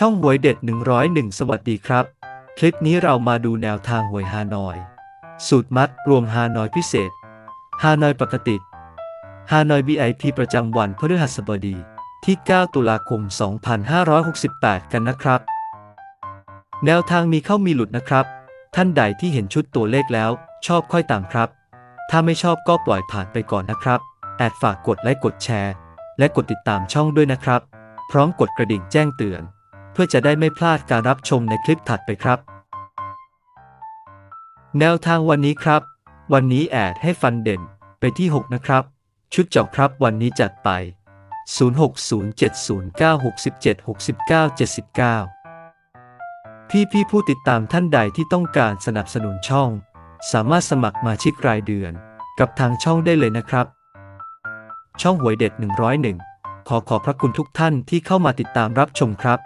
ช่องหวยเด็ด 101 สวัสดีครับ คลิปนี้เรามาดูแนวทางหวยฮานอย สูตรมัดรวมฮานอยพิเศษ ฮานอยปกติ ฮานอย VIP ประจำวันพฤหัสบดีที่ 9 ตุลาคม 2568 กันนะครับ แนวทางมีเข้ามีหลุดนะครับ ท่านใดที่เห็นชุดตัวเลขแล้ว ชอบค่อยตามครับ ถ้าไม่ชอบก็ปล่อยผ่านไปก่อนนะครับ แอดฝากกดไลค์กดแชร์ และกดติดตามช่องด้วยนะครับ พร้อมกดกระดิ่งแจ้งเตือน พื่อจะได้ไม่พลาดการรับชมในคลิปถัดไปครับ แนวทางวันนี้ครับ วันนี้แอดให้ฟันเด่นไปที่ 6 นะครับ ชุดเจาะครับวันนี้จัดไป 060709676979 พี่พี่ผู้ติดตามท่านใดที่ต้องการสนับสนุนช่อง สามารถสมัครมาชิกรายเดือนกับทางช่องได้เลยนะครับ ช่องหวยเด็ด 101 ขอขอบพระคุณทุกท่านที่เข้ามาติดตามรับชมครับ